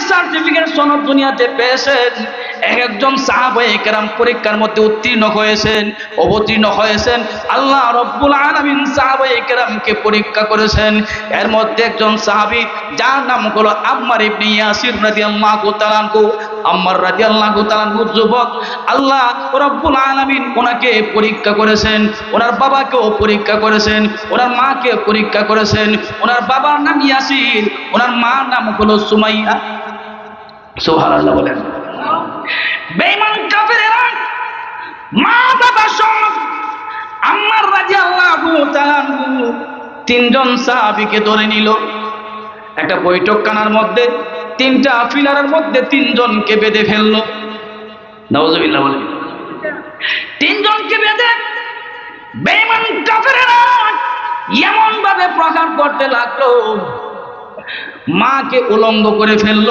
Certificate সনদ দুনিয়াতে পেয়েছেন। এক একজন সাহাবায়ে কেরাম পরীক্ষার মধ্যে উত্তীর্ণ হয়েছেন, অবতীর্ণ হয়েছেন। আল্লাহ রব্বুল আলামিন সাহাবায়ে কেরামকে পরীক্ষা করেছেন। এর মধ্যে একজন সাহাবী, যার নাম হলো আম্মার ইবনে ইয়াসির রাদিয়াল্লাহু তাআলা আনহু। আম্মার রাদিয়াল্লাহু তাআলা আনহু যুবক। আল্লাহ রব্বুল আলামিন ওনাকে পরীক্ষা করেছেন। ওনার বাবাকেও পরীক্ষা করেছেন। ওনার মাকে পরীক্ষা করেছেন। ওনার বাবার নাম ইয়াসির। ওনার মার নাম হলো সুমাইয়া। মা বাবা আনহু তিনজন সাহাবিকে ধরে নিল। একটা বৈঠক কানার মধ্যে, তিনটা ফিলারের মধ্যে তিনজনকে বেঁধে ফেলল। নওয়াজবিল্লাহ বলে তিনজনকে বেঁধে কাফেরেরা এমন ভাবে করতে লাগল। মাকে উলঙ্গ করে ফেলল।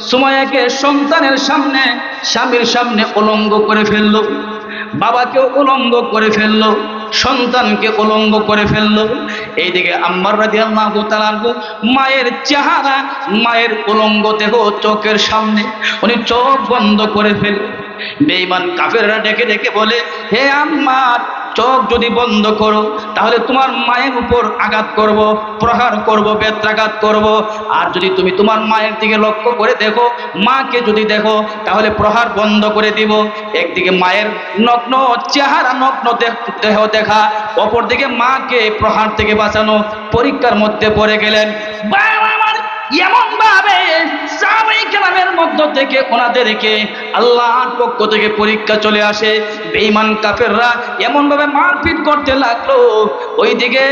সুমায়াকে সন্তানের সামনে, স্বামীর সামনে উলঙ্গ করে ফেলল বাবাকে উলঙ্গ করে ফেলল, সন্তানকে উলঙ্গ করে ফেলল। এইদিকে আম্মার রাদিয়াল্লাহু তাআলা আনহু মায়ের চেহারা, মায়ের উলঙ্গ দেহ চোখের সামনে উনি চোখ বন্ধ করে ফেল বেঈমান কাফেররা ডেকে ডেকে বলে, হে আম্মার চোখ যদি বন্ধ করো, তাহলে তোমার মায়ের উপর আঘাত করব, প্রহার করব বেত্রাঘাত করব। আর যদি তুমি তোমার মায়ের দিকে লক্ষ্য করে দেখো, মাকে যদি দেখো, তাহলে প্রহার বন্ধ করে দিব। একদিকে মায়ের নগ্ন চেহারা, নগ্ন দেহ- দেখা, অপরদিকে মাকে প্রহার থেকে বাঁচানো। পরীক্ষার মধ্যে পড়ে গেলেন। বাবা এমন ভাবে সাহাবাই মধ্য থেকে ওনাদেরকে আল্লাহর পক্ষ থেকে পরীক্ষা চলে আসে। বেঈমান কাফেররা এমন ভাবে মারপিট করতে লাগল। ওইদিকে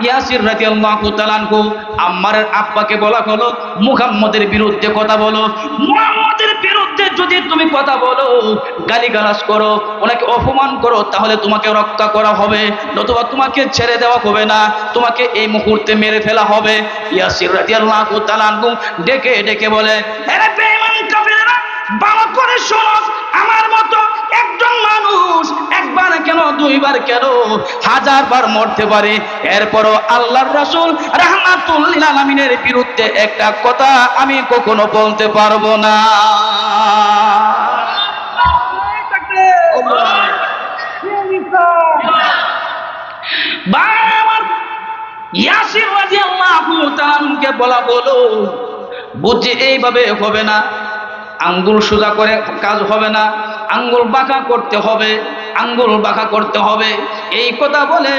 ইয়াসির রাদিয়াল্লাহু তাআলা আনহু আম্মারের আব্বাকে বলা হলো, মুহাম্মদের বিরুদ্ধে কথা বলো, মুহাম্মদের বিরুদ্ধে যদি তুমি কথা বলো, গালিগালাজ করো, ওনাকে অপমান করো, তাহলে তোমাকে রক্ষা করা হবে, নতুবা তোমাকে ছেড়ে দেওয়া হবে না, তোমাকে এই মুহূর্তে মেরে ফেলা হবে। ইয়াসির রাদিয়াল্লাহু তাআলা আনহু ডেকে ডেকে বলে, আরে বেঈমান কাফেররা, ভালো করে শোনো, আমার মতো একজন মানুষ একবার কেন, দুইবার কেন, হাজার বার মরতে পারে। এরপরও আল্লাহর রাসূল রাহমাতুল্লিল আলামিনের বিরুদ্ধে একটা কথা আমি কখনো বলতে পারব না। ইয়াসির রাদিয়াল্লাহু তাআলাকে বলা বলো বুঝছি এইভাবে হবে না। আঙ্গুল সোজা করে কাজ হবে না, আঙ্গুল বাঁকা করতে হবে, আঙ্গুল বাঁকা করতে হবে। এই কথা বলে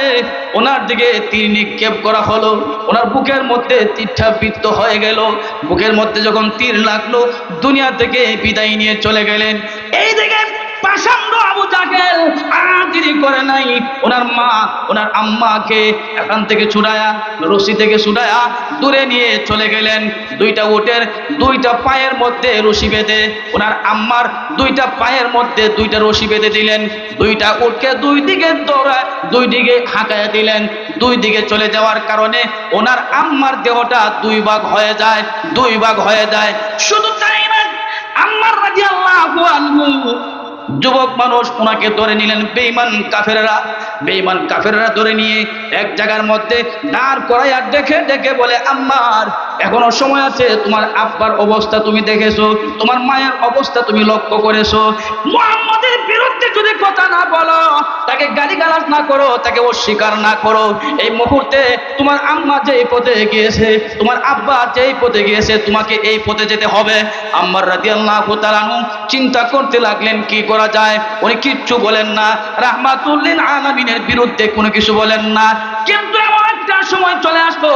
ওনার দিকে তীর নিক্ষেপ করা হলো। ওনার বুকের মধ্যে তীরটা বৃত্ত হয়ে গেল। বুকের মধ্যে যখন তীর লাগল, দুনিয়া থেকে বিদায় নিয়ে চলে গেলেন। এই দিকে পাষাণ্ড আবু জাহেল দেরি করে নাই। ওনার মা, ওনার আম্মাকে এখান থেকে ছুড়ায়া, রশি থেকে ছুড়ায়া দূরে নিয়ে চলে গেলেন। দুইটা উটের দুইটা পায়ের মধ্যে রশি বেঁধে ওনার আম্মার দুইটা পায়ের মধ্যে দুইটা রশি বেঁধে দিলেন। দুইটা উটকে দুই দিকে দৌড়ায় দুই দিকে হাঁকায় দিলেন। দুই দিকে চলে যাওয়ার কারণে ওনার আম্মার দেহটা দুই ভাগ হয়ে যায়, দুই ভাগ হয়ে যায়। শুধু তাই না আম্মার রাদিয়াল্লাহু আনহু যুবক মানুষ ওনাকে ধরে নিলেন বেঈমান কাফেররা। বেঈমান কাফেররা ধরে নিয়ে এক জায়গার মধ্যে দাঁড় করাই আর দেখে দেখে বলে, আম্মার, এখনও সময় আছে, তোমার আব্বার অবস্থা তুমি দেখেছ, তোমার মায়ের অবস্থা তুমি লক্ষ্য করেছ। মুহাম্মদের বিরুদ্ধে যদি কথা না বলো, তাকে গালিগালাজ না করো, তাকে অস্বীকার না করো। এই মুহূর্তে তোমার আম্মা যেই পথে গিয়েছে, তোমার আব্বা যেই পথে গিয়েছে, তোমাকে এই পথে যেতে হবে। আম্মার রাদিয়াল্লাহু তাআলা চিন্তা করতে লাগলেন, কি করা যায়। উনি কিচ্ছু বলেন না। রাহমাতুল্লিন আলামিনের বিরুদ্ধে কোনো কিছু বলেন না। কিন্তু এমন একটা সময় চলে আসলো।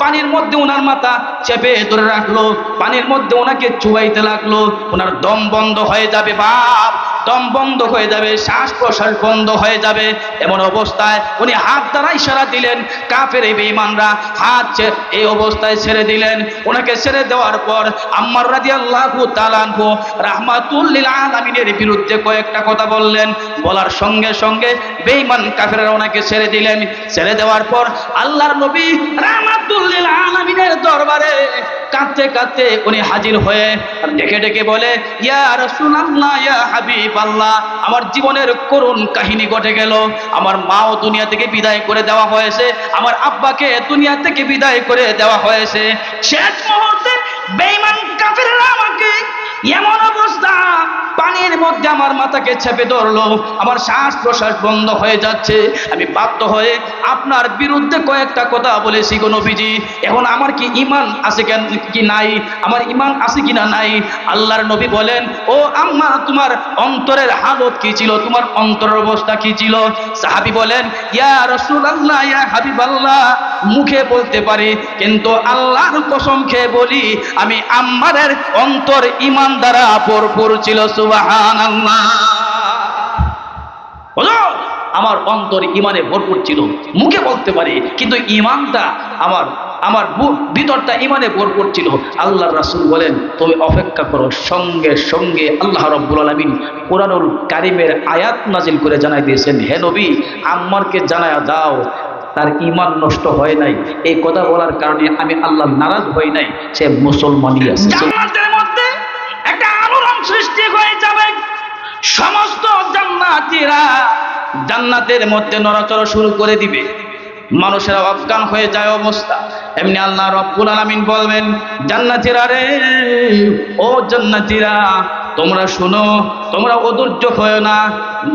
পানির মধ্যে ওনার মাথা চেপে ধরে রাখল। পানির মধ্যে ওনাকে চুবাইতে লাগল। ওনার দম বন্ধ হয়ে যাবে বাপ। দম বন্ধ হয়ে যাবে শ্বাস প্রশ্বাস বন্ধ হয়ে যাবে। এমন অবস্থায় উনি হাত দ্বারা ইশারা দিলেন। কাফের এই বেঈমানরা হাত এই অবস্থায় ছেড়ে দিলেন। ওনাকে ছেড়ে দেওয়ার পর আম্মার রাদিয়াল্লাহু তাআলা আনহু রাহমাতুল্লিল আলামিনের বিরুদ্ধে কয়েকটা কথা বললেন। বলার সঙ্গে সঙ্গে বেঈমান কাফেররা ওনাকে ছেড়ে দিলেন। ছেড়ে দেওয়ার পর আল্লাহর নবী রাহমাতুল্লিল আলামিনের দরবারে কাঁদতে কাঁদতে উনি হাজির হয়ে ডেকে ডেকে বলে, ইয়া সুনাল্লা ইয়া হাবিবাল্লাহ, আমার জীবনের করুণ কাহিনী ঘটে গেল। আমার মাও দুনিয়া থেকে বিদায় করে দেওয়া হয়েছে, আমার আব্বাকে দুনিয়া থেকে বিদায় করে দেওয়া হয়েছে। শেষ মুহূর্তে বেঈমান আমাকে এমন অবস্থা পানির মধ্যে আমার মাথাকে চেপে ধরলো। আমার শ্বাস প্রশ্বাস বন্ধ হয়ে যাচ্ছে। আমি বাধ্য হয়ে আপনার বিরুদ্ধে কয়েকটা কথা বলেছি গো এখন আমার কি ইমান আছে কেন কি নাই? আমার ইমান আছে কিনা নাই? আল্লাহর নবী বলেন, ও আম্মা, তোমার অন্তরের হালত কি ছিল? তোমার অন্তরের অবস্থা কি ছিল? সাহাবি বলেন, ইয়া রাসূলুল্লাহ, ইয়া হাবিব আল্লাহ মুখে বলতে পারি, কিন্তু আল্লাহর কসম খেয়ে বলি, আমি আম্মারের অন্তর ইমান দ্বারা ভরপুর ছিল আমার অন্তর ইমানে ভরপুর ছিল। মুখে বলতে পারি, কিন্তু ইমানটা আমার আমার ভিতরটা ইমানে ভরপুর ছিল। আল্লাহর রাসূল বলেন, তুমি অপেক্ষা করো, সঙ্গে সঙ্গে আল্লাহ রব্বুল আলামিন কোরআনুল কারিমের আয়াত নাজিল করে জানাই দিয়েছেন, হে নবী আম্মারকে জানায়া দাও, তার ইমান নষ্ট হয় নাই। এই কথা বলার কারণে আমি আল্লাহ নারাজ হই নাই, সে মুসলমানই আছে। হয়ে যাবে। সমস্ত জান্নাতিরা জান্নাতের মধ্যে নড়াচড়া শুরু করে দিবে। মানুষের অজ্ঞান হয়ে যায় অবস্থা। এমনি আল্লাহ রব্বুল আলামিন বলবেন, জান্নাতিরা রে, ও জান্নাতীরা তোমরা শুনো, তোমরা অধৈর্য হয়েও না।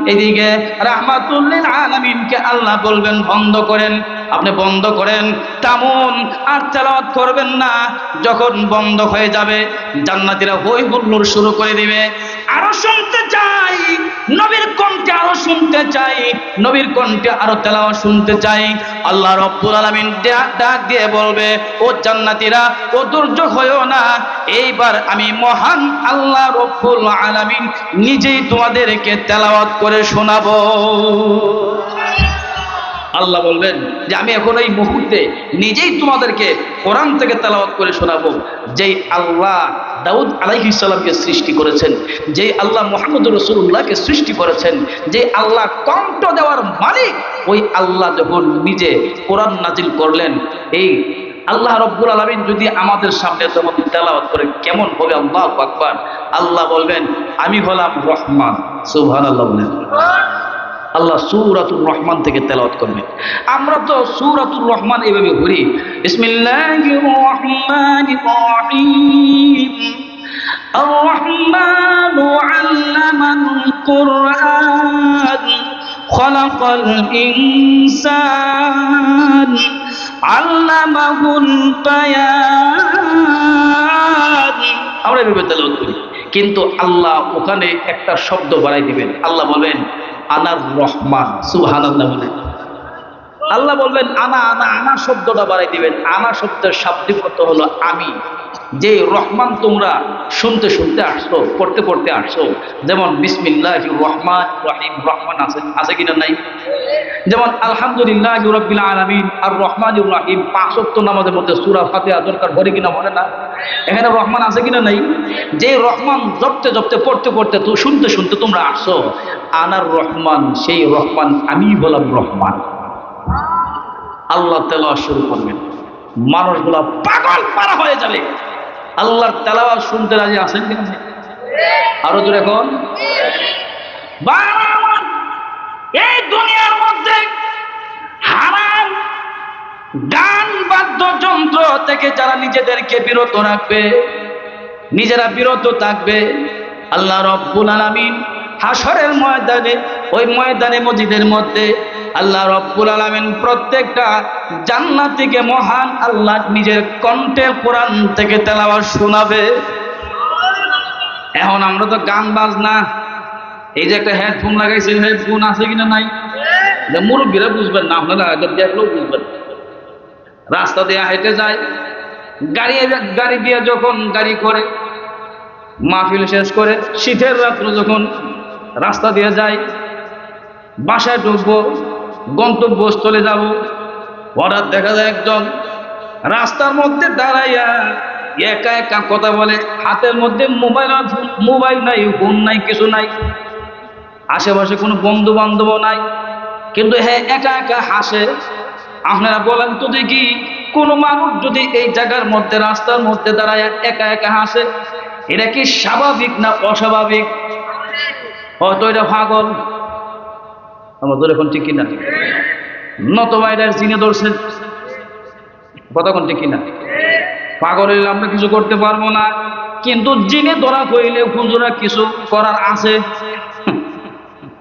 এদিকে রাহমাতুল্লিল আলামিনকে আল্লাহ বলবেন, বন্ধ করেন। আপনি বন্ধ করেন, তেমন আর তেলাওয়াত করবেন না। যখন বন্ধ হয়ে যাবে, জান্নাতীরা হই হুল্লোড় শুরু করে দিবে। আরও শুনতে চাই, নবীর কণ্ঠে আরও শুনতে চাই, নবীর কণ্ঠে আরও তেলাওয়াত শুনতে চাই। আল্লাহ রব্বুল আলামিন ডাক দিয়ে বলবে, ও জান্নাতীরা ও দুর্য হয়েও না। এইবার আমি মহান আল্লাহ রব্বুল আলামিন নিজেই তোমাদেরকে তেলাওয়াত করে শোনাবো। আল্লাহ বলবেন যে আমি এখন এই মুহূর্তে নিজেই তোমাদেরকে কোরআন থেকে তেলাওয়াত করে শোনাবো, যেই আল্লাহ দাউদ আলাইহি সালামকে সৃষ্টি করেছেন, যেই আল্লাহ মোহাম্মদ রসুল্লাহকে সৃষ্টি করেছেন যে আল্লাহ কণ্ঠ দেওয়ার মালিক, ওই আল্লাহ যখন নিজে কোরআন নাজিল করলেন, এই আল্লাহ রব্বুল আলমিন যদি আমাদের সামনে তখন তেলাওয়াত করে কেমন হবে আল্লাহ আকবার আল্লাহ বলবেন আমি হলাম রহমান সুবহান আল্লাহ বলেন আল্লাহ সুরাতুর রহমান থেকে তেলাওয়াত করবে আমরা তো সুরাতুর রহমান এভাবে ঘুরি বিসমিল্লাহির রহমানির রহিম الرحمن علم القرآن خلق الإنسان আমরা এভাবে করি। কিন্তু আল্লাহ ওখানে একটা শব্দ বাড়াই দিবেন। আল্লাহ বলবেন আনার রহমান। সুবহানাল্লাহ বলেন। আল্লাহ বলবেন, আনা আনা আনা শব্দটা বাড়াই দিবেন। আনা শব্দের শাব্দিক অর্থ হলো, আমি। যে রহমান তোমরা শুনতে শুনতে আসছো, পড়তে পড়তে আসছো, যেমন বিসমিল্লাহ রহমান রহিম, রহমান আছে আছে কিনা নাই? যেমন আলহামদুলিল্লাহ রব্বিল আলামিন, আর রহমান রাহিম, পাঁচ ওয়াক্ত নামাজের মধ্যে সূরা ফাতিহা দরকার, ভরে কিনা মনে না? এখানে রহমান আছে কিনা নাই? যে রহমান জপতে জপতে, পড়তে পড়তে তো শুনতে শুনতে তোমরা আসছো, আনার রহমান, সেই রহমান, আমি বললাম রহমান। আল্লাহ তেলাওয়াত শুরু করবেন। মানুষগুলা পাগল পারা হয়ে যাবে। আল্লাহর তেলাওয়াত শুনতে রাজি আছেন কিনা? আরও জোরে এখন এই দুনিয়ার মধ্যে হারাম গান বাদ্যযন্ত্র থেকে যারা নিজেদেরকে বিরত রাখবে, নিজেরা বিরত থাকবে, আল্লাহ রব্বুল আলামিন হাসরের ময়দানে, ওই ময়দানে মসজিদের মধ্যে আল্লাহ রব্বুল আলামিন প্রত্যেকটা জান্নাতীকে মহান আল্লাহ নিজের কণ্ঠে কোরআন থেকে তেলাওয়াত শোনাবে। এখন আমরা তো গান বাজনা। এই যে একটা হেডফোন লাগাইছে হেডফোন আছে কিনা নাই? মুরব্বীরা বুঝবেন না, আপনারা দেখলেও বুঝবেন। রাস্তা দিয়ে হেঁটে যায়। গাড়ি গাড়ি দিয়ে যখন গাড়ি করে, মাহফিল শেষ করে, শীতের রাত্র যখন রাস্তা দিয়ে যায়, বাসায় ঢুকবো গন্তব্যস্থলে যাব। হঠাৎ দেখা যায় একজন রাস্তার মধ্যে দাঁড়াইয়া একা একা কথা বলে। হাতের মধ্যে মোবাইল মোবাইল নাই, ফোন নাই, কিছু নাই। আশেপাশে কোনো বন্ধু বান্ধব নাই। কিন্তু হ্যাঁ একা একা হাসে। আপনারা বলেন, তো দেখি কোনো মানুষ যদি এই জায়গার মধ্যে, রাস্তার মধ্যে দাঁড়ায় একা একা হাসে, এটা কি স্বাভাবিক না অস্বাভাবিক? হয়তো এটা পাগল। আমাদের এখন ঠিক কিনা? নতবা এটা চিনে ধরছেন কতক্ষণ ঠিক কিনা? পাগল হইলে আমরা কিছু করতে পারব না। কিন্তু জিনে ধরা হইলে হুজুরা কিছু করার আছে।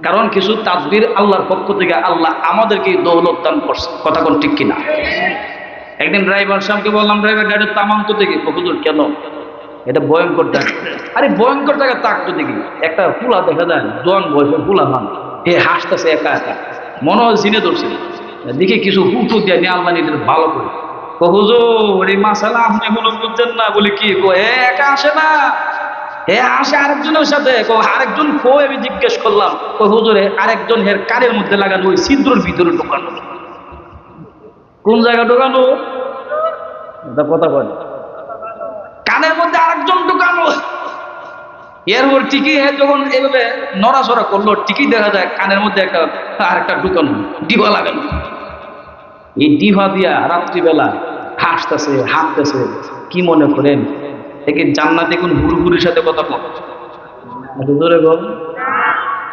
কারণ কিছু তাদবির আল্লাহর পক্ষ থেকে আল্লাহ আমাদেরকে দৌলত দান করছে। কথা কোন ঠিক কিনা? একদিন ড্রাইভার সাহেবকে বললাম, ড্রাইভার গাড়ির তামাম তো দেখি হুজুর, কেন? এটা ভয়ঙ্কর টাকা। আরে ভয়ঙ্কর টাকা তাক তো দেখি। একটা ফুলা দেখা যায়, জোয়ান বয়সের ফুলা মান এ হাসতেছে একা একা। মনে চিনে ধরছে। দেখি কিছু হুটু দিয়ে নিয়ে নিজের ভালো করে। হুজুর, এই মাসালা আপনি বুঝছেন না? বলে, কি? কো একা আসে না। হে আসে আরেকজনের সাথে। কো আরেকজন কো আমি জিজ্ঞেস করলাম। হুজুরে আরেকজন হের কানের মধ্যে লাগানো ওই ছিদ্রর ভিতরে ঢোকানো। কোন জায়গা ঢোকানো? কথা বলে। কানের এরপর ঠিকই যখন এভাবে নড়াচড়া করল, ঠিকই দেখা যায় কানের মধ্যে একটা, আরেকটা ঢুকানো, ডিবা লাগানো। এই ডিভা দিয়া রাত্রিবেলা হাসতেছে হাঁটতেছে কি মনে করেন? একে জান্নাতে কোন হুড়ুহুড়ির সাথে কথা বল? একটু জোরে বল।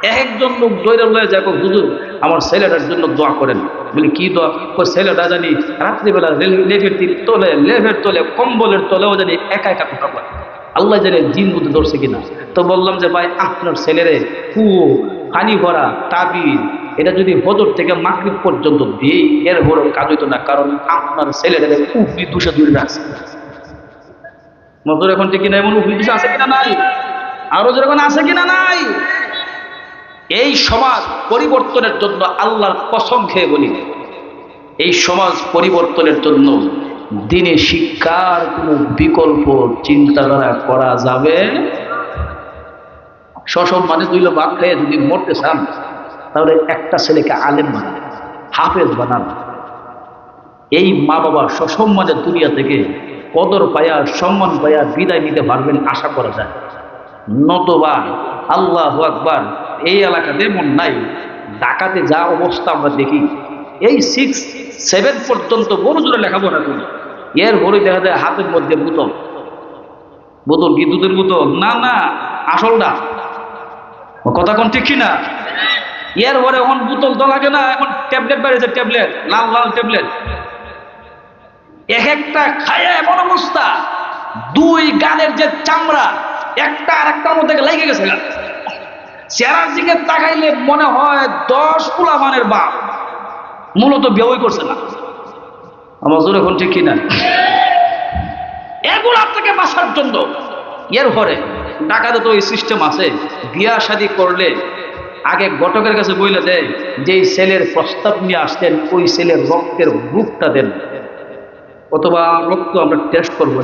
একজন লোক দৈরে যাক হুজুর, আমার ছেলেটার জন্য দোয়া করেন। বলি, কি দোয়া? ওই ছেলেটা জানি রাত্রিবেলা লেফের তোলে লেফের তোলে, কম্বলের তোলেও জানি একা একা কথা বলে আল্লাহ জানে জিন বুদ্ধি ধরছে কিনা। তো বললাম যে, ভাই, আপনার ছেলেরে কুয়ো পানি ভরা, তাবিজ, এটা যদি হজর থেকে মাকরিব পর্যন্ত দিই এর বড় কাজ হইতো না, কারণ আপনার ছেলেরা উফরি দুশো দূরে রাখছে মজুর এখন ঠিক কিনা এমন উফরি আছে কিনা নাই? আরও যেরকম আছে কিনা নাই? এই সমাজ পরিবর্তনের জন্য আল্লাহর কসম খেয়ে বলি, এই সমাজ পরিবর্তনের জন্য দিনে শিক্ষার কোনো বিকল্প চিন্তাধারা করা যাবে? সসব মানে দুইল বাপ খেয়ে যদি মরতে চান, তাহলে একটা ছেলেকে আলেম বানান হাফেজ বানান এই মা বাবা সসম্মানের দুনিয়া থেকে কদর পায়া, সম্মান পায়া বিদায় নিতে পারবেন আশা করা যায়। নতবা আল্লাহ আকবার, এই এলাকাতে এমন নাই, ঢাকাতে যা অবস্থা আমরা দেখি, এই সিক্স সেভেন পর্যন্ত বড় জোরে লেখাপড়া করি। এর ভরে দেখা যায় হাতের মধ্যে বোতল। বোতল দুধের বোতল। না না আসলটা কথা কোন ঠিক না এর পরে এখন বোতল তো লাগে না, এখন ট্যাবলেট বেড়েছে ট্যাবলেট, লাল লাল ট্যাবলেট। এক একটা খায় এমন অবস্থা, দুই গানের যে চামড়া, একটা আর একটার মধ্যে লেগে গেছে গা। চেহারার দিকে তাকাইলে মনে হয় দশ কুলা মানের বাপ। মূলত বিয়ে করছে না। আমার জোর এখন ঠিক কিনা? এগুলার থেকে বাঁচার জন্য। এর পরে ঢাকাতে তো ওই সিস্টেম আছে। বিয়া শাদি করলে আগে ঘটকের কাছে বইলে দেয়, যেই ছেলের প্রস্তাব নিয়ে আসতেন, ওই ছেলের রক্তের গ্রুপটা দেন। অথবা রক্ত আমরা টেস্ট করব,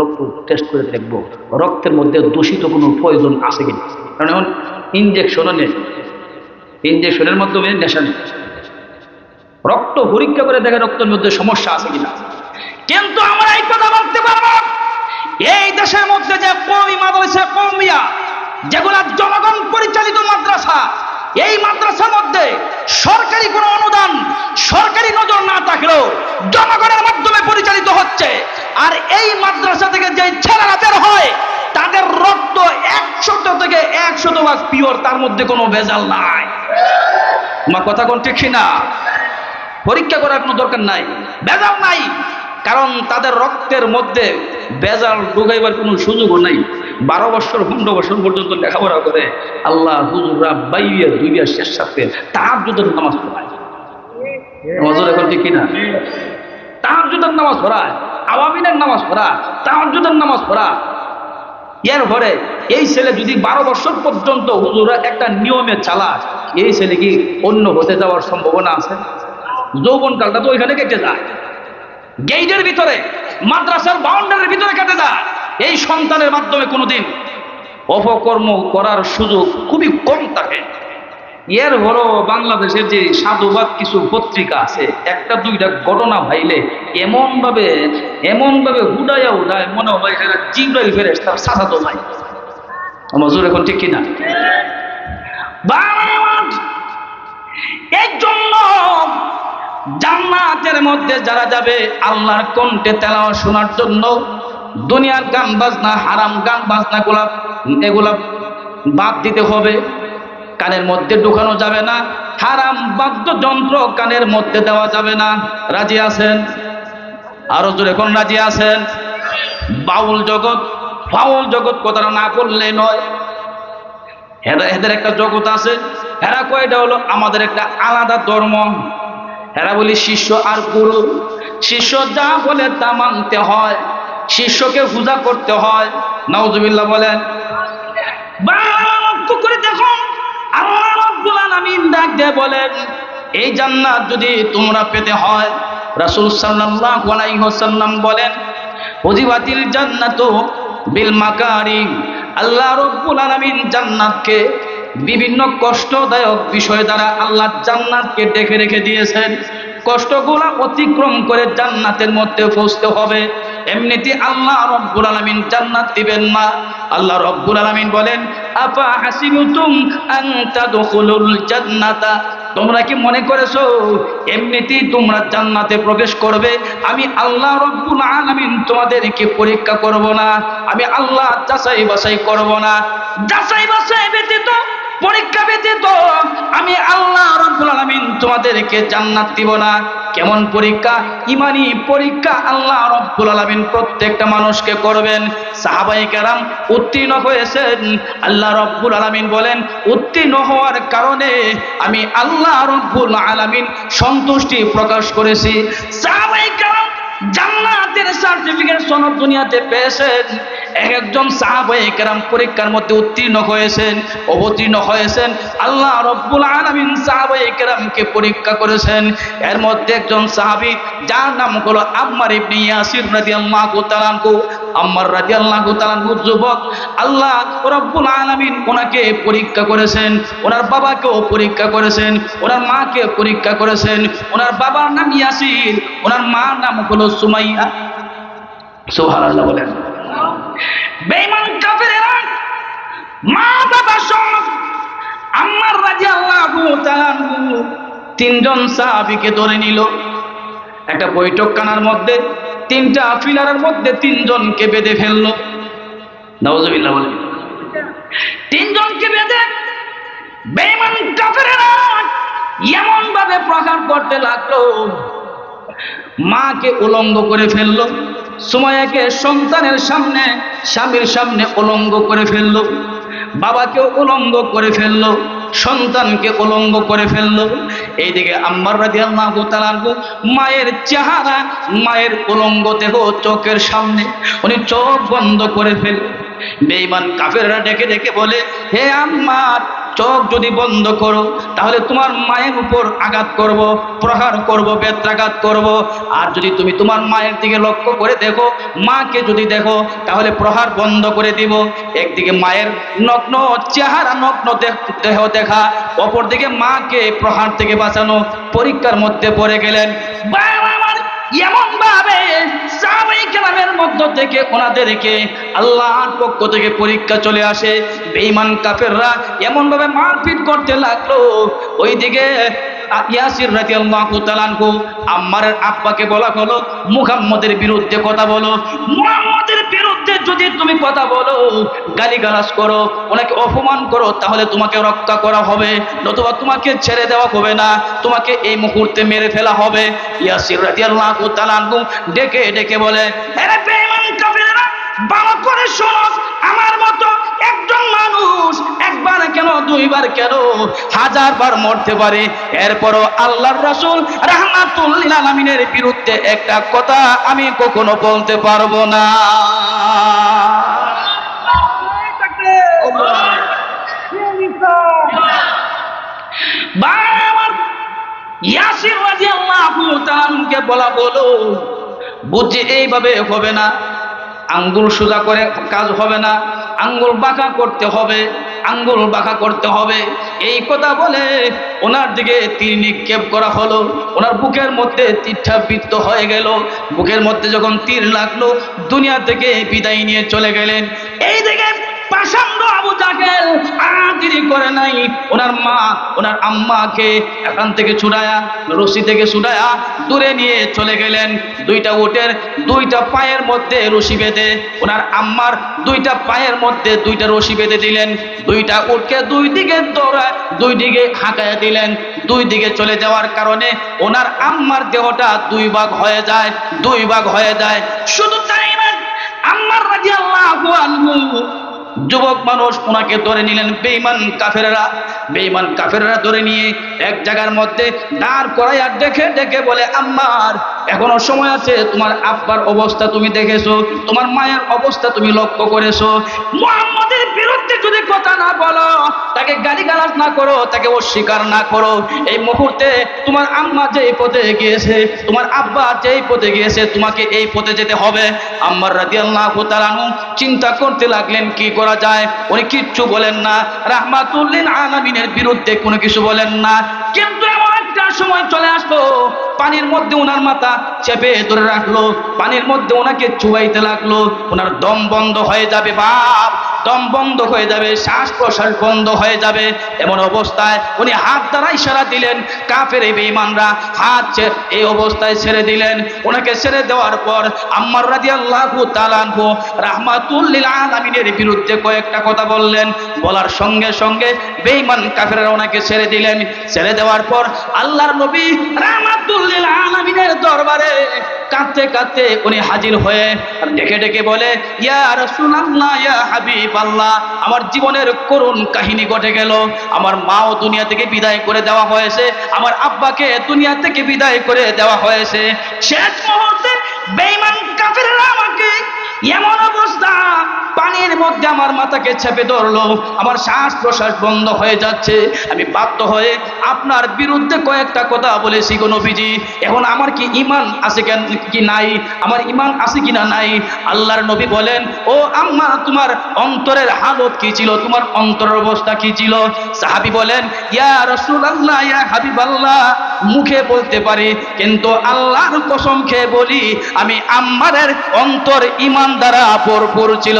রক্ত টেস্ট করে দেখব, রক্তের মধ্যে দূষিত কোনো প্রয়োজন আছে কিনা? কারণ এখন ইঞ্জেকশনও নেই। ইঞ্জেকশনের মাধ্যমে নেশা নেই। রক্ত পরীক্ষা করে দেখে রক্তের মধ্যে সমস্যা আছে কিনা। কিন্তু আমরা এই কথা বলতে পারব এই দেশের মধ্যে যে কমি মাদ্রাসা কমিয়া যেগুলা জনগণ পরিচালিত মাদ্রাসা, এই মাদ্রাসার মধ্যে সরকারি কোনো অনুদান, সরকারি নজর না থাকলেও জনগণের মাধ্যমে পরিচালিত হচ্ছে। আর এই মাদ্রাসা থেকে যে ছেলেরা বের হয়, তাদের রক্ত একশত থেকে একশত ভাগ পিওর তার মধ্যে কোনো ভেজাল নাই। আমার কথা কোন ঠিক না পরীক্ষা করার কোনো দরকার নাই, ভেজাল নাই। কারণ তাদের রক্তের মধ্যে বেজাল ঢুকাইবার কোনো সুযোগও নাই। বারো বছর, পনেরো বছর পর্যন্ত লেখাপড়া করে আল্লাহ হুজুরা বাইয়া দুইয়া শেষ সাথে তার যুদ্ধের নামাজ পড়ায়। ঠিক কিনা? তার যুদ্ধের নামাজ পড়ায় আওয়ামিনের নামাজ পড়ায় তার যুদ্ধের নামাজ পড়ায়। এর পরে এই ছেলে যদি বারো বছর পর্যন্ত হুজুরা একটা নিয়মে চালায়, এই ছেলে কি অন্য হতে যাওয়ার সম্ভাবনা আছে? যৌবন কালটা তো ওইখানে কেটে যায়। গেইটের ভিতরে, মাদ্রাসার বাউন্ডারির ভিতরে কেটে যায়। এই সন্তানের মাধ্যমে কোনোদিন অপকর্ম করার সুযোগ খুবই কম থাকে। এর বড় বাংলাদেশের যে সাধুবাদ কিছু পত্রিকা আছে, একটা দুইটা ঘটনা ভাইলে এমন ভাবে এমন ভাবে হুডাইয়া উঠায় মনে হয় এখানে জিব্রাইল ফেরেস তার সাসাতো ভাই আমার জোর এখন ঠিক কিনা? এই জন্য জান্নাতের মধ্যে যারা যাবে, আল্লাহর কণ্ঠে তেলাওয়া শোনার জন্য দুনিয়ার গান বাজনা, হারাম গান বাজনা গুলা, এগুলা বাদ দিতে হবে। কানের মধ্যে ঢুকানো যাবে না, হারাম বাদ্যযন্ত্র কানের মধ্যে দেওয়া যাবে না। রাজি আছেন? আরও জোরে কোন রাজি আছেন? বাউল জগৎ ফাউল জগৎ কথাটা না করলে নয়। এদের একটা জগৎ আছে। এরা কয়টা হলো? আমাদের একটা আলাদা ধর্ম। এরা বলি, শিষ্য আর গুরু শিষ্য যা বলে তা মানতে হয়। শিষ্যকে পূজা করতে হয়। নওজুবিল্লাহ বলেন করে দেখো আল্লাহ রাব্বুল আলামিন ডাক দিয়ে বলেন, এই জান্নাত যদি তোমরা পেতে হয়, রাসূল সাল্লাল্লাহু আলাইহি ওয়াসাল্লাম বলেন, ওজিবাতিল জান্নাতু বিল মাকারিম। আল্লাহ রাব্বুল আলামিন জান্নাতকে বিভিন্ন কষ্টদায়ক বিষয় দ্বারা আল্লাহ জান্নাতকে ডেকে রেখে দিয়েছেন। কষ্টগুলা অতিক্রম করে জান্নাতের মধ্যে পৌঁছতে হবে। এমনিতে আল্লাহ রব্বুল আলামিন জান্নাত দিবেন না। আল্লাহ রব্বুল আলামিন বলেন, আফা হাসিবুতুম আন তাদখুলুল জান্নাতা? তোমরা কি মনে করেছ, এমনিতেই তোমরা জান্নাতে প্রবেশ করবে, আমি আল্লাহ রব্বুল আলামিন তোমাদেরকে পরীক্ষা করব না, আমি আল্লাহ যাচাই বাছাই করব না। যাচাই বাছাই ব্যতীত পরীক্ষা ব্যতীত আমি আল্লাহ রব্বুল আলামিন তোমাদেরকে জান্নাত দিব না। কেমন পরীক্ষা? ইমানি পরীক্ষা আল্লাহ রব্বুল আলামিন প্রত্যেকটা মানুষকে করবেন। সাহাবাই কেরাম উত্তীর্ণ হয়েছেন। আল্লাহ রব্বুল আলামিন বলেন, উত্তীর্ণ হওয়ার কারণে আমি আল্লাহ রব্বুল আলামিন সন্তুষ্টি প্রকাশ করেছি। সাহাবাই কেরাম জান্নাতের সার্টিফিকেট সনদ দুনিয়াতে পেয়েছেন। এক একজন সাহাবায়ে কেরাম পরীক্ষার মধ্যে উত্তীর্ণ হয়েছেন, অবতীর্ণ হয়েছেন। আল্লাহ রব্বুল আলমিন সাহাবায়ে কেরামকে পরীক্ষা করেছেন। এর মধ্যে একজন সাহাবি, যার নাম হলো আম্মার ইবনে ইয়াসির রাদিয়াল্লাহু তাআলা আম্মার রাদিয়াল্লাহু তাআলা আনহু যুবক, আল্লাহ রব্বুল আলামিন ওনাকে পরীক্ষা করেছেন, ওনার বাবাকেও পরীক্ষা করেছেন, ওনার মাকে পরীক্ষা করেছেন, ওনার বাবার নাম ইয়াসির ওনার মার নাম হলো সুমাইয়া। সুবহানাল্লাহ বলেন। বেঈমান কাফেরেরা, মা বাবা সব আম্মার তাআলা আনহু তিনজন সাহাবীকে ধরে নিল। একটা বৈঠক কানার মধ্যে তিনটা ফিলারের মধ্যে তিনজনকে বেঁধে ফেলল। তিনজনকে বেঁধে এমন ভাবে প্রকার করতে লাগল। মাকে উলঙ্গ করে ফেলল। সুমায়াকে সন্তানের সামনে, স্বামীর সামনে উলঙ্গ করে ফেলল। বাবাকে উলঙ্গ করে ফেলল, সন্তানকে উলঙ্গ করে ফেলল। এইদিকে আম্মার রাজি আল্লাহ মায়ের চেহারা, মায়ের উলঙ্গ দেহ চোখের সামনে, উনি চোখ বন্ধ করে ফেল বেঈমান কাফেররা ডেকে ডেকে বলে, হে আম্মার, চোখ যদি বন্ধ করো, তাহলে তোমার মায়ের উপর আঘাত করব, প্রহার করব, বেত্রাঘাত করব। আর যদি তুমি তোমার মায়ের দিকে লক্ষ্য করে দেখো, মাকে যদি দেখো, তাহলে প্রহার বন্ধ করে দিব। একদিকে মায়ের নগ্ন চেহারা, নগ্ন দেহ- দেখা, অপরদিকে মাকে প্রহার থেকে বাঁচানো। পরীক্ষার মধ্যে পড়ে গেলেন। বাবা এমন ভাবে সাহাবাই কেরামের মধ্য থেকে ওনাদেরকে আল্লাহর পক্ষ থেকে পরীক্ষা চলে আসে। বেঈমান কাফেররা এমন ভাবে মারপিট করতে লাগল। ওইদিকে ইয়াসির রাদিয়াল্লাহু তাআলা আনহু আম্মারের আব্বাকে বলা হলো, মুহাম্মদের বিরুদ্ধে কথা বলো। মুহাম্মদের বিরুদ্ধে যদি তুমি কথা বলো, গালিগালাজ করো ওনাকে অপমান করো, তাহলে তোমাকে রক্ষা করা হবে। নতুবা তোমাকে ছেড়ে দেওয়া হবে না, তোমাকে এই মুহূর্তে মেরে ফেলা হবে। ইয়াসির রাদিয়াল্লাহু তাআলা আনহু ডেকে ডেকে বলে আরে বেঈমান কাফেররা ভালো করে শোনো, আমার মতো একজন মানুষ, একবার কেন, দুইবার কেন, হাজার বার মরতে পারে। এরপরও আল্লাহর রাসূল রাহমাতুল্লিল বিরুদ্ধে একটা কথা আমি কখনো বলতে পারব না। ইয়াসির তাআলাকে বলা বলো বুঝছি এইভাবে হবে না। আঙ্গুল সোজা করে কাজ হবে না, আঙ্গুল বাঁকা করতে হবে, আঙ্গুল বাঁকা করতে হবে। এই কথা বলে ওনার দিকে তীর নিক্ষেপ করা হলো। ওনার বুকের মধ্যে তীরটা বৃত্ত হয়ে গেল। বুকের মধ্যে যখন তীর লাগল, দুনিয়া থেকে বিদায় নিয়ে চলে গেলেন। এই দিকে পাষাণ্ড জাহেল আর দেরি করে নাই। ওনার মা, ওনার আম্মাকে এখান থেকে ছুড়ায়া, রশি থেকে ছুড়ায়া দূরে নিয়ে চলে গেলেন। দুইটা উটের, দুইটা পায়ের মধ্যে রশি বেঁধে ওনার আম্মার দুইটা পায়ের মধ্যে দুইটা রশি বেঁধে দিলেন। দুইটা উটকে দুই দিকে দৌড়ায়, দুই দিকে হাঁকায় দিলেন। দুই দিকে চলে যাওয়ার কারণে ওনার আম্মার দেহটা দুই ভাগ হয়ে যায়, দুই ভাগ হয়ে যায়। শুধু তাই না রাদিয়াল্লাহু আনহু যুবক মানুষ ওনাকে ধরে নিলেন বেঈমান কাফেররা। বেঈমান কাফেররা ধরে নিয়ে এক জায়গার মধ্যে দাঁড় করাই আর দেখে দেখে বলে, আম্মার, এখনও সময় আছে, তোমার আব্বার অবস্থা তুমি দেখেছ, তোমার মায়ের অবস্থা তুমি লক্ষ্য করেছ। মুহাম্মাদের বিরুদ্ধে যদি কথা না বলো তাকে গালিগালাজ না করো, তাকে অস্বীকার না করো। এই মুহূর্তে তোমার আম্মা যেই পথে গিয়েছে, তোমার আব্বা যেই পথে গিয়েছে, তোমাকে এই পথে যেতে হবে। আম্মার রাদিয়াল্লাহু তাআলা আনহু চিন্তা করতে লাগলেন, কি করা যায়? উনি কিচ্ছু বলেন না। রাহমাতুল্লিল আলামিনের বিরুদ্ধে কোনো কিছু বলেন না। কিন্তু এমন একটা সময় চলে আসলো পানির মধ্যে ওনার মাথা চেপে ধরে রাখল, পানির মধ্যে ওনাকে চুবাইতে লাগল। ওনার দম বন্ধ হয়ে যাবে, বাপ। দম বন্ধ হয়ে যাবে শ্বাস প্রশ্বাস বন্ধ হয়ে যাবে। এমন অবস্থায় উনি হাত দ্বারা ইশারা দিলেন, কাফের এই বেঈমানরা হাত এই অবস্থায় ছেড়ে দিলেন। ওনাকে ছেড়ে দেওয়ার পর আম্মার রাদিয়াল্লাহু তাআলা আনহু রাহমাতুল্লিল আলামিনের বিরুদ্ধে কয়েকটা কথা বললেন। বলার সঙ্গে সঙ্গে বেঈমান কাফেররা ওনাকে ছেড়ে দিলেন। ছেড়ে দেওয়ার পর আল্লাহর নবী রাহমাতুল্লিল আলামিনের দরবারে কাঁদতে কাঁদতে উনি হাজির হয়ে ডেকে ডেকে বলে, ইয়া রাসূলুল্লাহ, ইয়া হাবিবাল্লাহ, আমার জীবনের করুণ কাহিনী ঘটে গেল। আমার মাও দুনিয়া থেকে বিদায় করে দেওয়া হয়েছে, আমার আব্বাকে দুনিয়া থেকে বিদায় করে দেওয়া হয়েছে। শেষ মুহূর্তে বেঈমান কাফেররা আমাকে এমন অবস্থা। পানির মধ্যে আমার মাথাকে চেপে ধরলো। আমার শ্বাস প্রশ্বাস বন্ধ হয়ে যাচ্ছে। আমি বাধ্য হয়ে আপনার বিরুদ্ধে কয়েকটা কথা বলেছি গো নবীজি। এখন আমার কি ইমান আছে কেন কি নাই? আমার ইমান আছে কি না নাই? আল্লাহর নবী বলেন, ও আম্মা, তোমার অন্তরের হালত কি ছিল? তোমার অন্তরের অবস্থা কি ছিল? সাহাবি বলেন, ইয়া রাসূলুল্লাহ, ইয়া হাবিব আল্লাহ মুখে বলতে পারি, কিন্তু আল্লাহর কসম খেয়ে বলি, আমি আম্মারের অন্তর ইমান দ্বারা ভরপুর ছিল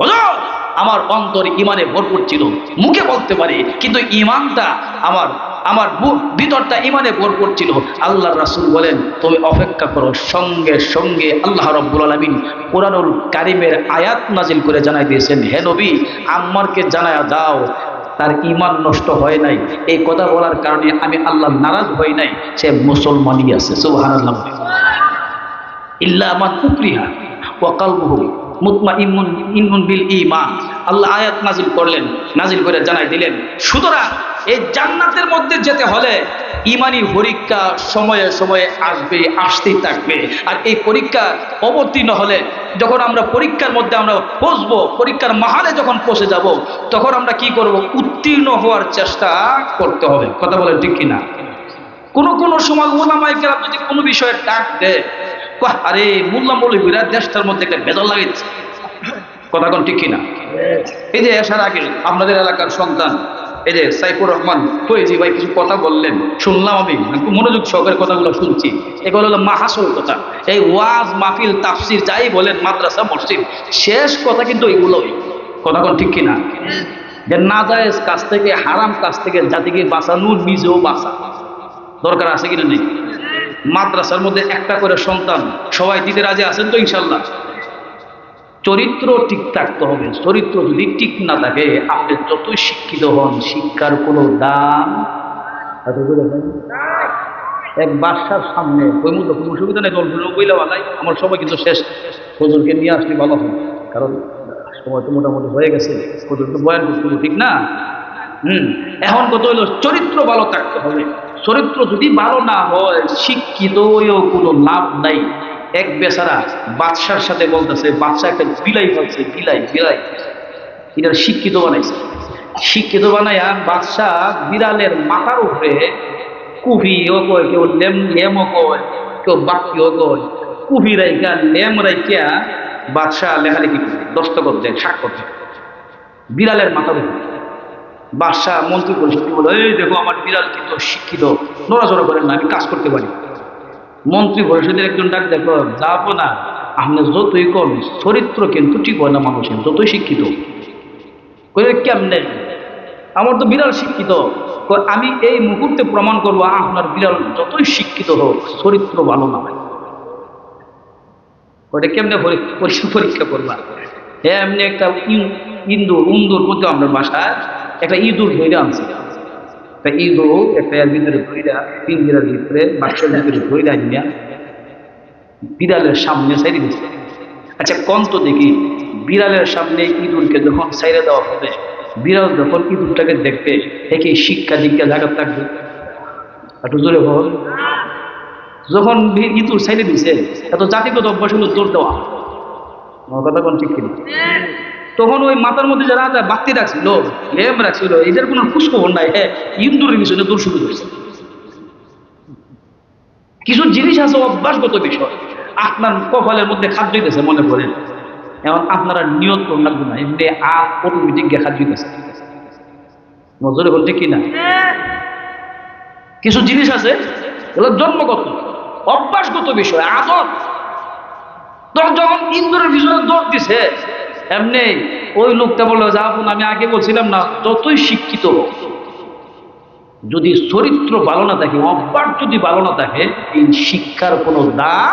হুজুর, আমার অন্তর ইমানে ভরপুর ছিল। মুখে বলতে পারি কিন্তু ইমানটা আমার আমার ভিতরটা ইমানে ভরপুর ছিল। আল্লাহ রাসূল বলেন তুমি অপেক্ষা করো সঙ্গে সঙ্গে আল্লাহ রব্বুল আলামিন কোরআনুল কারিমের আয়াত নাজিল করে জানাই দিয়েছেন হে নবী আম্মারকে জানায়া দাও তার ইমান নষ্ট হয় নাই। এই কথা বলার কারণে আমি আল্লাহ নারাজ হই নাই সে মুসলমানই আছে। সুবহানাল্লাহ। ইল্লা মান উকরিহা ওয়া কালবুহু মুতমাইন্নুন, ইন্নুন বিল ঈমান। আল্লাহ আয়াত নাজিল করলেন নাজিল করে জানাই দিলেন, সুতরাং এই জান্নাতের মধ্যে যেতে হলে ইমানি পরীক্ষা সময়ে সময়ে আসবে, আসতেই থাকবে। আর এই পরীক্ষা অবতীর্ণ হলে যখন আমরা পরীক্ষার মধ্যে আমরা বসবো পরীক্ষার মাহালে যখন পৌঁছে যাব, তখন আমরা কি করব? উত্তীর্ণ হওয়ার চেষ্টা করতে হবে। কথা বলেন ঠিক কিনা? কোনো কোনো সময় ওলামাইকেরা যদি কোনো বিষয়ে ডাক দেয় আরে মোল্লা মৌলবীরা দেশটার মধ্যে একটা লাগিয়েছে কথা কোন ঠিক কিনা? এই যে আগে আপনাদের এলাকার সন্তান, এই যে সাইফুর রহমান, ফয়েজি ভাই কিছু কথা বললেন, শুনলাম আমি মনোযোগ সহকারে কথাগুলো শুনছি। এগুলো হলো মাহাসল কথা। এই ওয়াজ, মাহফিল, তাফসির যাই বলেন, মাদ্রাসা, মসজিদ, শেষ কথা কিন্তু এগুলোই। কথা কোন ঠিক কিনা? যে নাজায়েজ কাছ থেকে, হারাম কাছ থেকে জাতিকে বাঁচানো নিজেও বাঁচা। দরকার আছে কিনা নেই? মাদ্রাসার মধ্যে একটা করে সন্তান। সবাই দিতে রাজি আছেন তো ইনশাল্লাহ চরিত্র ঠিক থাকতে হবে। চরিত্র যদি ঠিক না থাকে, আপনি যতই শিক্ষিত হন, শিক্ষার কোনো দাম। এক বাসার সামনে, ওই মতো কোনো সুবিধা নেই জলগুলো বইলা বালাই আমার সময় কিন্তু শেষ। হুজুরকে নিয়ে আসলে ভালো হয় কারণ সময় তো মোটামুটি হয়ে গেছে। হুজুর তো বয়ান করতে ঠিক না? হুম। এখন কত হইল চরিত্র ভালো থাকতে হবে। চরিত্র যদি ভালো না হয় শিক্ষিত কোনো লাভ নাই। এক বেচারা বাদশার সাথে বলতেছে, বাদশা একটা বিলাই ফেলছে, বিলাই বিলাই। এটা শিক্ষিত বানাইছে। শিক্ষিত বানাইয়া বাদশাহ বিড়ালের মাথার উপরে কুফিও কয়, কেউ লেম, লেমও কয়, কেউ বাক্যও কয়। কুফি রাইকা লেম রাইকা বাদশাহ লেখালেখি করে দস্তখত দেয় স্বাক্ষর দেয় বিড়ালের মাথার উপরে। বাদশাহ মন্ত্রী পরিষদ বলে, এই দেখো, আমার বিড়াল কিন্তু শিক্ষিত, নড়াচড়া করেন না, আমি কাজ করতে পারি। মন্ত্রী পরিষদের একজন ডাক, দেখো, যাব না, আপনি যতই কম চরিত্র কিন্তু ঠিক হয় না মানুষের, যতই শিক্ষিত। কেমনে? আমার তো বিড়াল শিক্ষিত। আমি এই মুহূর্তে প্রমাণ করব, আপনার বিড়াল যতই শিক্ষিত হোক, চরিত্র ভালো না। ওটা কেমনে পরীক্ষা পরীক্ষা করবা? হ্যাঁ এমনি একটা ইন- ইন্দুর উন্দুর করতে আমরা বাসায় একটা ইঁদুর ধরে আনছে। একটা ইঁদুর একটা ভিতরে ধইরা পিঞ্জিরার ভিতরে বাক্সের ভিতরে ধইরা নিয়া বিড়ালের সামনে সাইরে দিচ্ছে আচ্ছা কন তো দেখি, বিড়ালের সামনে ইঁদুরকে যখন সাইরে দেওয়া হবে, বিড়াল যখন ইঁদুরটাকে দেখবে একে শিক্ষা দীক্ষা জায়গা থাকবে একটু জোরে বল। যখন ইঁদুর সাইরে দিছে, এত জাতিগত অভ্যাস হলো জোর দেওয়া। আমার কথা কোন ঠিক কিনা? তখন ওই মাথার মধ্যে যারা আছে, বাতি রাখছিল লেম রাখছিল এটার কোনো খুশখবর নাই। হ্যাঁ ইন্দুরের পিছনে দূর শুরু করছে কিছু জিনিস আছে অভ্যাসগত বিষয়। আপনার কপালের মধ্যে খাদ্য দিতেছে মনে করেন এখন আপনারা নিয়ত করুন, লাগবে না। এমনি আ খাদ্য দিতেছে নজরে বলতে কি না? কিছু জিনিস আছে, এগুলো জন্মগত, অভ্যাসগত বিষয় আদত যখন ইন্দুরের পিছনে দৌড় দিছে এমনি ওই লোকটা বলল, যা আপন আমি আগে বলছিলাম না, যতই শিক্ষিত যদি চরিত্র ভালো না থাকে, অভ্যাস যদি ভালো না থাকে, এই শিক্ষার কোনো দাম